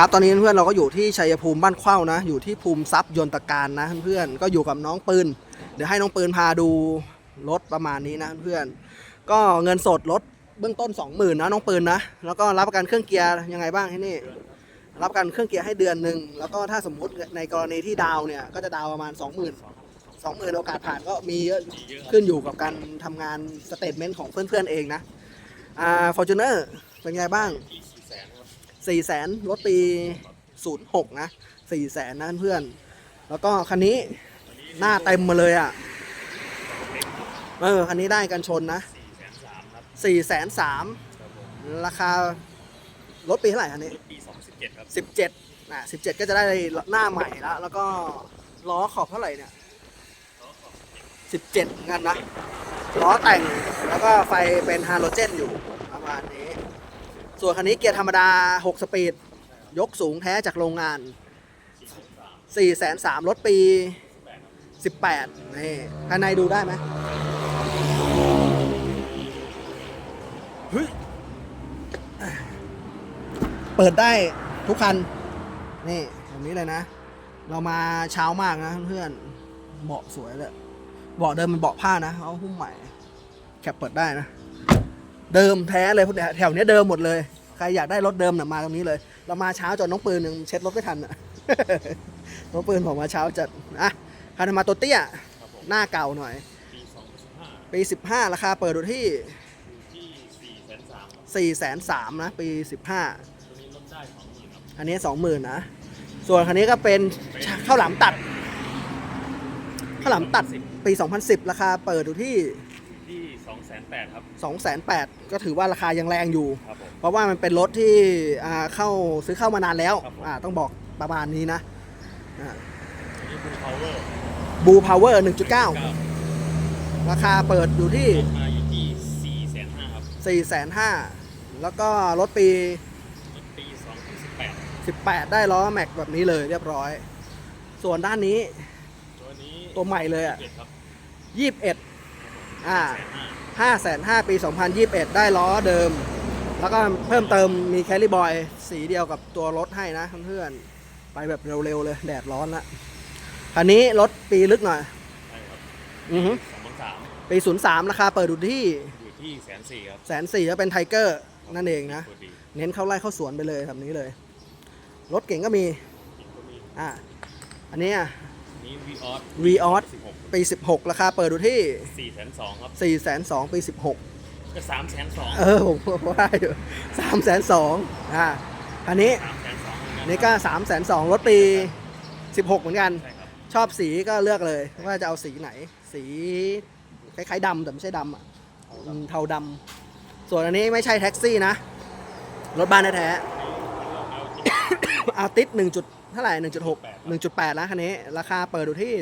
ครับ ตอนนี้เพื่อนเราก็อยู่ที่ชัยภูมิบ้านเข้านะ อยู่ที่ภูมิทรัพย์ยนตการนะเพื่อนก็อยู่กับน้องปืน เดี๋ยวให้น้องปืนพาดูรถประมาณนี้นะเพื่อน ก็เงินสดรถเบื้องต้น 20,000นะน้องปืนนะ แล้วก็รับประกันเครื่องเกียร์ยังไงบ้างที่นี่ รับประกันเครื่องเกียร์ให้เดือนหนึ่ง แล้วก็ถ้าสมมุติในกรณีที่ดาวเนี่ย ก็จะดาวประมาณ 20,000 20,000 โอกาสผ่านก็มีเยอะขึ้นอยู่กับการทำงานสเตทเมนต์ของเพื่อนๆเองนะ อ่าฟอร์จูเนอร์เป็นไงบ้าง สี่แสนรถปีศูนย์หกนะสี่แสนนะเพื่อน แล้วก็คันนี้หน้าเต็มมาเลยอะ เออ คันนี้ได้กันชนนะสี่แสนสามราคารถปีเท่าไหร่คันนี้ปี2017ครับสิบเจ็ดนะสิบเจ็ดก็จะได้หน้าใหม่แล้ว แล้วก็ล้อขอบเท่าไหร่เนี่ยสิบเจ็ดกันนะล้อแต่งแล้วก็ไฟเป็นฮาโลเจนอยู่ประมาณนี้ ส่วนคันนี้เกียร์ธรรมดา 6 สปีด ยกสูงแท้จากโรงงาน 4 3 0 0 0รถปี 18 นี่ภายในดูได้ไหมเฮ้ยเปิดได้ทุกคัน นี่แบบนี้เลยนะ เรามาเช้ามากนะเพื่อนเบาะสวยเลยเบาะเดิมเป็นเบาะผ้านะ เอาหุ้มใหม่ แคปเปิดได้นะ เดิมแท้เลยพวกเนี่ยแถวเนี้ยเดิมหมดเลย ใครอยากได้รถเดิมเนี่ยมาตรงนี้เลย เรามาเช้าจนน้องปืนยังเช็ดรถไม่ทันอะ น้องปืนบอกมาเช้าจัดอะคานามาโตเตี้ยครับผมหน้าเก่าหน่อย ปี2015ปี 15 ราคาเปิดอยู่ที่ อยู่ที่4 3 0 0 0ครับ4 3 0 0 0นะปี 15 ตัวนี้ลดได้20,000ครับอันนี้ 20,000นะ ส่วนคันนี้ก็เป็นข้าวหลามตัดข้าวหลามตัดปี 2010 ราคาเปิดอยู่ที่ ที่2,800ครับ 2,800ก็ถือว่าราคายังแรงอยู่ ครับผม เพราะว่ามันเป็นรถที่อ่าเข้าซื้อเข้ามานานแล้วครับผม อ่าต้องบอกประมาณนี้นะอันนี้บูพาวเวอร์บูพาวเวอร์9 1.9 ราคาเปิดอยู่ที่ ราคาอยู่ที่4,500ครับ4,500แล้วก็รถปีรถปี2018 18 ได้ล้อแม็กแบบนี้เลยเรียบร้อย ส่วนด้านนี้ตัวนี้ตัวใหม่เลยอะ11ครับ21 อ่า 5,500 5,500ปี 2021 ได้ล้อเดิม แล้วก็เพิ่มเติมมีแคลรี่บอยสีเดียวกับตัวรถให้นะเพื่อนๆ ไปแบบเร็วๆเลย แดดร้อนละคันนี้รถปีลึกหน่อยใช่ครับอือฮึ2003ปี 03 ราคาเปิดอยู่ที่อยู่ที่แสนสี่ครับแสนสี่ก็เป็นไทเกอร์นั่นเองนะตัวดีเน้นเข้าไล่เข้าสวนไปเลยแบบนี้เลย รถเก่งก็มีอีกตัวนี้อ่าอันนี้อะ นี้วีออสวีออส16ปี 16 ราคาเปิดอยู่ที่4,200ครับ4 2 0 0 0ปี 16 ก็3,200เออ ผมว่าอยู่3 2 0 0 0อ่าอันนี้3,200อันนี้ก็ 3 2 0 0 0รถปี 16 เหมือนกัน ใช่ครับชอบสีก็เลือกเลยว่าจะเอาสีไหน สีคล้ายๆดำแต่ไม่ใช่ดำอะอืมเทาดำส่วนอันนี้ไม่ใช่แท็กซี่นะ รถบ้านแท้ๆอาติสหนึ่งจุด เท่าไหร่หนึ่งจุดหกหนึ่งจุดแปดแล้วคันนี้ ราคาเปิดอยู่ที่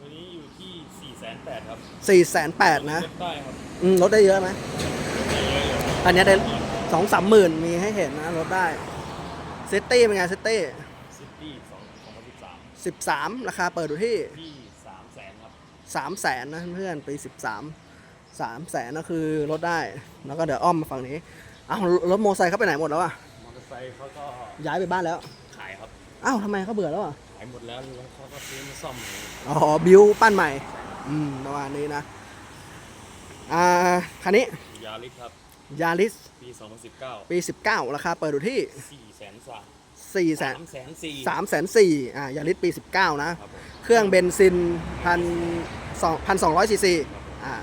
ตัวนี้อยู่ที่4,800ครับสี่แสนแปดนะลดได้ครับอืมลดได้เยอะไหมได้เยอะเลยอันเนี้ยได้สองสามหมื่นมีให้เห็นนะลดได้ซิตี้เป็นไงซิตี้ซิตี้2 2013สิบสามราคาเปิดอยู่ที่ที่300,000ครับสามแสนนะเพื่อนปีสิบสามสามแสนก็คือลดได้ แล้วก็เดี๋ยวอ้อมมาฝั่งนี้อ้าวรถโมอไซค์เขาไปไหนหมดแล้วอะมอเตอร์ไซค์เขาก็ย้ายไปบ้านแล้วขายครับ อ้าวทำไมเขาเบื่อแล้วอะขายหมดแล้วแล้วเขาก็ซื้อมาซ่อมอ๋อบิวปั้นใหม่ อืมประมาณนี้นะอ่าคันนี้ยาริสครับ ยาริสปี 2019 ปี 19 ราคาเปิดอยู่ที่4แสนสาม4แสน3แสนสี่3แสนสี่อ่ายาริสปี 19 นะ ครับผมเครื่องเบนซินพันสองพันสองร้อยซีซีอ่า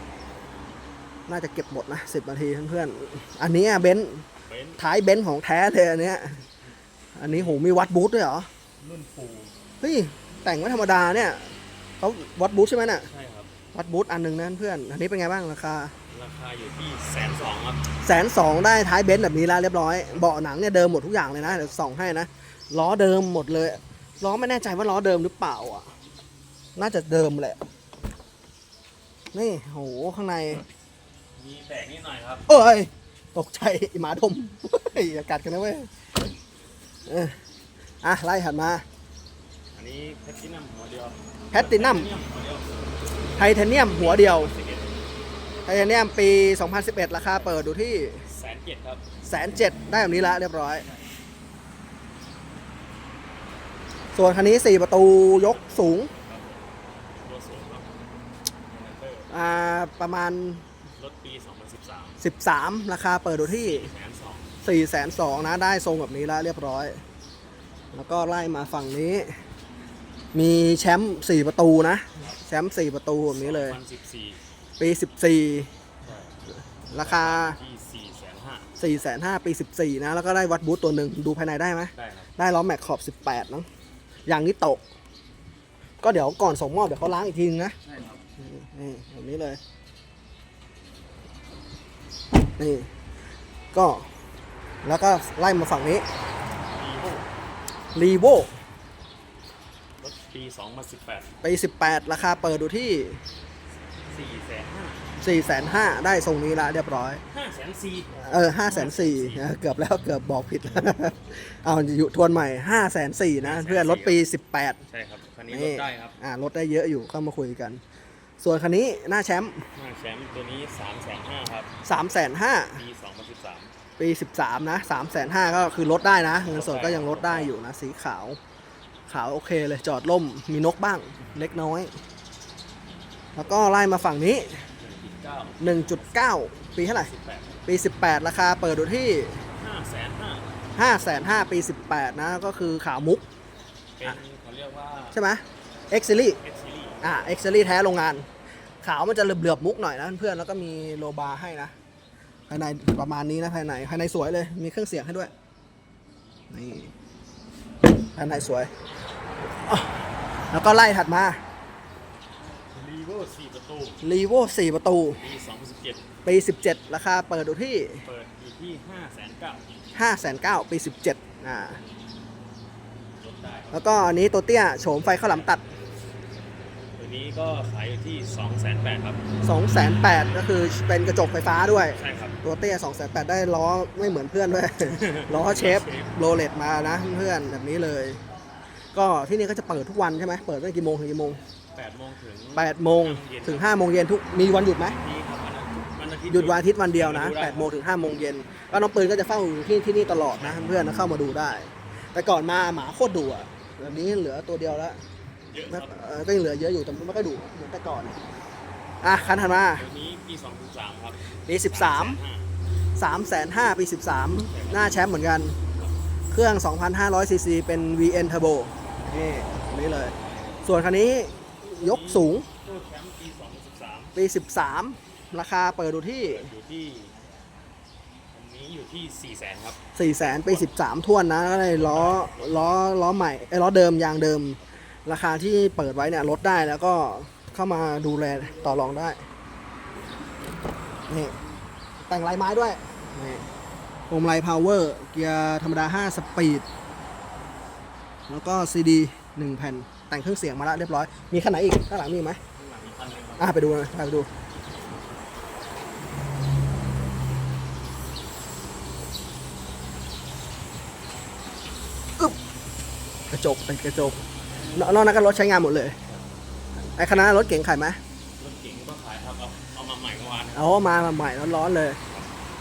น่าจะเก็บหมดนะสิบนาทีเพื่อนๆ อันนี้เบนซ์เป็นท้ายเบนซ์ของแท้เลยอันเนี้ย อันนี้โหมีวัดบูทด้วยเหรอ รุ่นฟูเฮ้ยแต่งไม่ธรรมดาเนี่ยเขาวัดบูทใช่ไหมน่ะ ใช่ครับ วัดบูทอันหนึ่งนะเพื่อน อันนี้เป็นไงบ้างราคาราคาอยู่ที่แสนสองครับแสนสองได้ท้ายเบนซ์แบบนี้แล้วเรียบร้อย เบาะหนังเนี่ยเดิมหมดทุกอย่างเลยนะเดี๋ยวส่องให้นะ ล้อเดิมหมดเลย ล้อไม่แน่ใจว่าล้อเดิมหรือเปล่าอะ น่าจะเดิมแหละ นี่โหข้างใน มีแตกนิดหน่อยครับ เอ้ย ตกใจหมาดม เฮ้ยอย่ากัดกันนะเว้ย เอออะไล่ถัดมา อันนี้แพทตินัมหัวเดียวแพตตินัมหัวเดียวไทเทเนียมหัวเดียว11ไทเทเนียมปี 2011 ราคาเปิดดูที่แสนเจ็ดครับแสนเจ็ดได้แบบนี้ละเรียบร้อย ส่วนคันนี้ 4 ประตูยกสูง ตัวสูงครับมอเตอร์อ่า ประมาณรถปี 2013 13 ราคาเปิดดูที่แสน สอง4 2 0 0 0นะได้ทรงแบบนี้แล้วเรียบร้อย แล้วก็ไล่มาฝั่งนี้ มีแชมป์4ประตูนะ แชมป์4ประตูแบบนี้เลย 2014ปีใช่14ราคาที่4แสนห้า4 5 0 0 0ปี14นะ แล้วก็ได้วัดบูทตัวหนึ่งดูภายในได้ไหมได้ครับได้ล้อแม็กขอบ 18เนอะอย่างนี้ตก ก็เดี๋ยวก่อนส่งมอบเดี๋ยวเขาล้างอีกทีนึงนะ ใช่ครับนี่แบบนี้เลย นี่ ก็ แล้วก็ไล่มาฝั่งนี้รีโวรีโวรถปี 2018 ปี 18 ราคาเปิดดูที่ 4แสนห้า4 5 0 0 0ได้ทรงนี้ละเรียบร้อย5แสนสี่เออ5 4 0 0 0เกือบแล้วเกือบบอกผิดแล้วเอาอยู่ทวนใหม่ 5 4 0 0 0นะเพื่อนรถปี 18 ใช่ครับ คันนี้รถได้ครับ อ่าลดได้เยอะอยู่เข้ามาคุยกัน ส่วนคันนี้หน้าแชมป์หน้าแชมป์ตัวนี้3แสนห้าครับ3 5 0 0 0ปี2013 ปี 13 นะ3 5 0 0 0ก็คือลดได้นะ เงินสดก็ยังลดได้อยู่นะ สีขาว ขาวโอเคเลยจอดล่มมีนกบ้างเล็กน้อย แล้วก็ไล่มาฝั่งนี้ 1.9 1.9ปีเท่าไหร่18ปี 18 ราคาเปิดดูที่5แสนห้า5 5 0 0 0ปี 18 นะ ก็คือขาวมุกเป็นเขาเรียกว่า ใช่ไหม X Series X Series อ่า X Series แท้โรงงาน ขาวมันจะเหลือบๆมุกหน่อยนะเพื่อนๆแล้วก็มีโลบาร์ให้นะ ภายในประมาณนี้นะภายในภายในสวยเลย มีเครื่องเสียงให้ด้วย นี่ภายในสวยอะแล้วก็ไล่ถัดมารีโว4ประตู r e v o 4ประตู ปี2017ปี17ราคาเปิดดูที่เปิดอยู่ที่5แสนเก้า5 9 0 0ปี17อ่าลดได้แล้วก็อันนี้ตัวเตี้ยโฉมไฟข้าวหลามตัด ตัวนี้ก็ขายอยู่ที่2แสนแปดครับ2 8 0 0ก็คือเป็นกระจกไฟฟ้าด้วย ใช่ครับ ตัวเตี้ย2 8 0 0ได้ล้อไม่เหมือนเพื่อนด้วย ล้อเชฟโรเลตมานะเพื่อนแบบนี้เลย ก็ที่นี่ก็จะเปิดทุกวันใช่ไหมเปิดตั้งกี่โมงถึงกี่โมง8โมงถึง8โมงถึง5โมงเย็นทุกมีวันหยุดไหมนี่ครับวันอาทิตย์วันอาทิตย์หยุดวันอาทิตย์วันเดียวนะดูได้8โมงถึง5โมงเย็นก็น้องปืนก็จะเฝ้าอยู่ที่ที่นี่ตลอดนะเพื่อนๆเข้ามาดูได้ แต่ก่อนมาหมาโคตรดุอะแบบนี้เหลือตัวเดียวแล้วเยอะไม่ครับเออก็ยังเหลือเยอะอยู่แต่ไม่ค่อยดุเหมือนแต่ก่อน อะคันถัดมาตัวนี้ปี2013ครับปี13 3 5 0 0 0ปี 13 หน้าแชมป์เหมือนกัน เครื่อง 2,500 ซีซีเป็น VN Turbo นี่อันนี้เลย ส่วนคันนี้ยกสูงโต้แชมป์ปี2013ปี 13 ราคาเปิดดูที่อยู่ที่อันนี้อยู่ที่4แสนครับ4 0 0 0 0ปี13ท่วนนะก็เลยล้อล้อล้อใหม่ไอ้ยล้อเดิมยางเดิม ราคาที่เปิดไว้เนี่ยลดได้แล้วก็ เข้ามาดูแลต่อรองได้ นี่ แต่งลายไม้ด้วย นี่โฮมไลท์พาวเวอร์ เกียร์ธรรมดา 5 สปีด แล้วก็ซีดี1แผ่น แต่งเครื่องเสียงมาแล้วเรียบร้อย มีขนาดอีก ข้างหลังมีไหมข้างหลังมีคันอะไปดูนะไปดูกระจกเป็นกระจกนอกนั้นก็รถใช้งานหมดเลย ไอ้คณะรถเก๋งขายไหมรถเก๋งก็ขายครับเอาเอามาใหม่เมื่อวานนะครับเอามาใหม่ร้อนๆเลย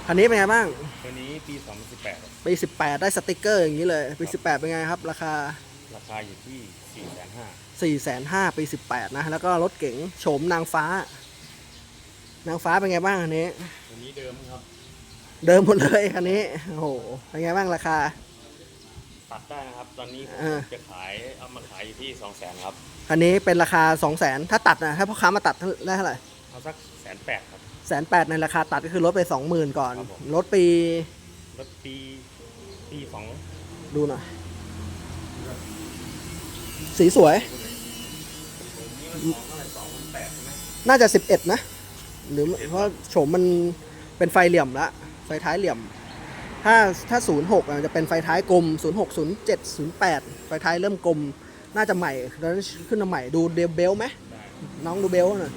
คันนี้เป็นไงบ้างตัวนี้ปี 2018ครับปี18 ได้สติกเกอร์อย่างนี้เลยปี18 เป็นไงครับ ราคาราคาอยู่ที่4แสนห้า4 5 0 0 0ปี18 นะ แล้วก็รถเก๋งโฉมนางฟ้า นางฟ้าเป็นไงบ้างอันนี้ ตัวนี้เดิมครับ เดิมหมดเลยคันนี้โอ้โหเป็นไงบ้างราคา ตัดได้นะครับ ตอนนี้ผมอ่า จะขายเอามาขายอยู่ที่2แสนครับคันนี้เป็นราคา 2 0 0 0 0 0 ถ้าตัดนะถ้าพ่อค้ามาตัดได้เท่าไหร่เอาสักแสนแปดครับ แสนแปดในราคาตัดก็คือลดไป 20,000 ก่อน ครับผม ลดปีรถปีปีของดูหน่อย สีสวย ผมนี่มันของอะไรสองพันแปดใช่ไหมน่าจะ 11 นะ หรือเพราะโฉมมันเป็นไฟเหลี่ยมละ ไฟท้ายเหลี่ยม ถ้าถ้า 06อะจะเป็นไฟท้ายกลม 06 07 08 ไฟท้ายเริ่มกลม น่าจะใหม่แล้วขึ้นมาใหม่ดูเดลเบลไหมน้องดูเบลหน่อย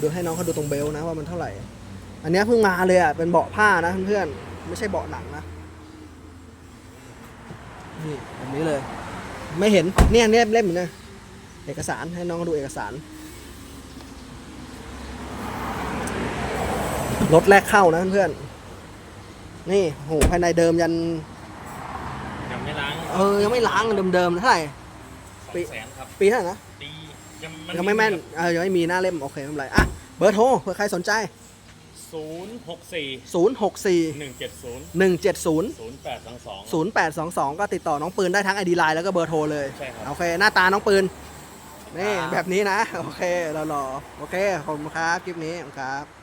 ดูให้น้องเขาดูตรงเบลนะว่ามันเท่าไหร่ อันนี้เพิ่งมาเลยอะเป็นเบาะผ้านะเพื่อนๆไม่ใช่เบาะหนังนะนี่แบบนี้เลย ไม่เห็นเนี่ยเนี่ยเล่มอยู่นะเอกสารให้น้องเขาดูเอกสารรถแรกเข้านะเพื่อนๆ นี่โหภายในเดิมยัน ยังไม่ล้างเออ ยังไม่ล้างเดิมๆเท่าไหร่ สอปี งแสนครับปีเท่าไหร่นะ ตียังยังไม่แม่นเออยังไม่มีหน้าเล่ม โอเคไม่เป็นไร อะ เบอร์โทรเผื่อใครสนใจ ศูนย์หกสี่064 หนึ่งเจ็ดศูนย์170 ศูนย์แปดสองสอง 0822 ก็ติดต่อน้องปืนได้ทั้งไอดีไลน์แล้วก็เบอร์โทรเลย ใช่ครับโอเค หน้าตาน้องปืน นี่ ครับ แบบนี้นะ โอเคเรารอโอเค ขอบคุณครับ คลิปนี้ขอบคุณครับ